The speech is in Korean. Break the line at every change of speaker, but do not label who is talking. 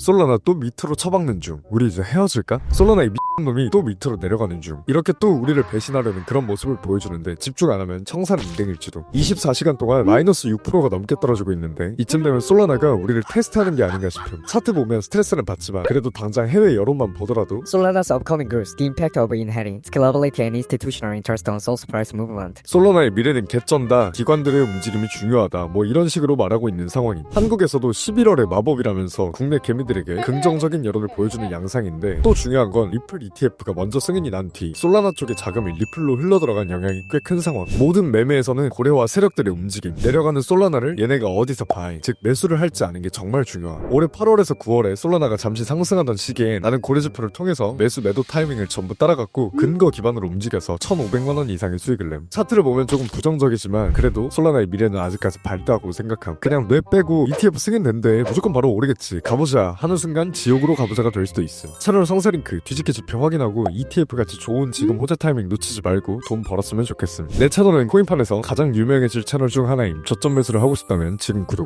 솔라나 또 밑으로 처박는 중. 우리 이제 헤어질까? 솔라나 이 미친 놈이 또 밑으로 내려가는 중. 이렇게 또 우리를 배신하려는 그런 모습을 보여주는데 집중 안 하면 청산 인댕일지도. 24시간 동안 마이너스 6%가 넘게 떨어지고 있는데 이쯤 되면 솔라나가 우리를 테스트하는 게 아닌가 싶음. 차트 보면 스트레스는 받지만 그래도 당장 해외 여론만 보더라도
Solana's upcoming growth, the impact of inherent scalability and institutional interest on Sol's price movement.
솔로나의 미래는 개쩐다 기관들의 움직임이 중요하다 뭐 이런 식으로 말하고 있는 상황임 한국에서도 11월에 마법이라면서 국내 개미들 에게 긍정적인 여론을 보여주는 양상인데 또 중요한 건 리플 ETF가 먼저 승인이 난 뒤 솔라나 쪽의 자금이 리플로 흘러들어간 영향이 꽤 큰 상황. 모든 매매에서는 고래와 세력들의 움직임 내려가는 솔라나를 얘네가 어디서 바이 즉 매수를 할지 아는 게 정말 중요함 올해 8월에서 9월에 솔라나가 잠시 상승하던 시기에 나는 고래지표를 통해서 매수 매도 타이밍을 전부 따라갔고 근거 기반으로 움직여서 1,500만원 이상의 수익을 냄. 차트를 보면 조금 부정적이지만 그래도 솔라나의 미래는 아직까지 밝다고 생각함. 그냥 뇌 빼고 ETF 승인된대 무조건 바로 오르겠지. 가보자 하는 순간 지옥으로 가보자가 될 수도 있음 채널 성세링크 뒤집기 지표 확인하고 ETF 같이 좋은 지금 호재 타이밍 놓치지 말고 돈 벌었으면 좋겠음 내 채널은 코인판에서 가장 유명해질 채널 중 하나임 저점 매수를 하고 싶다면 지금 구독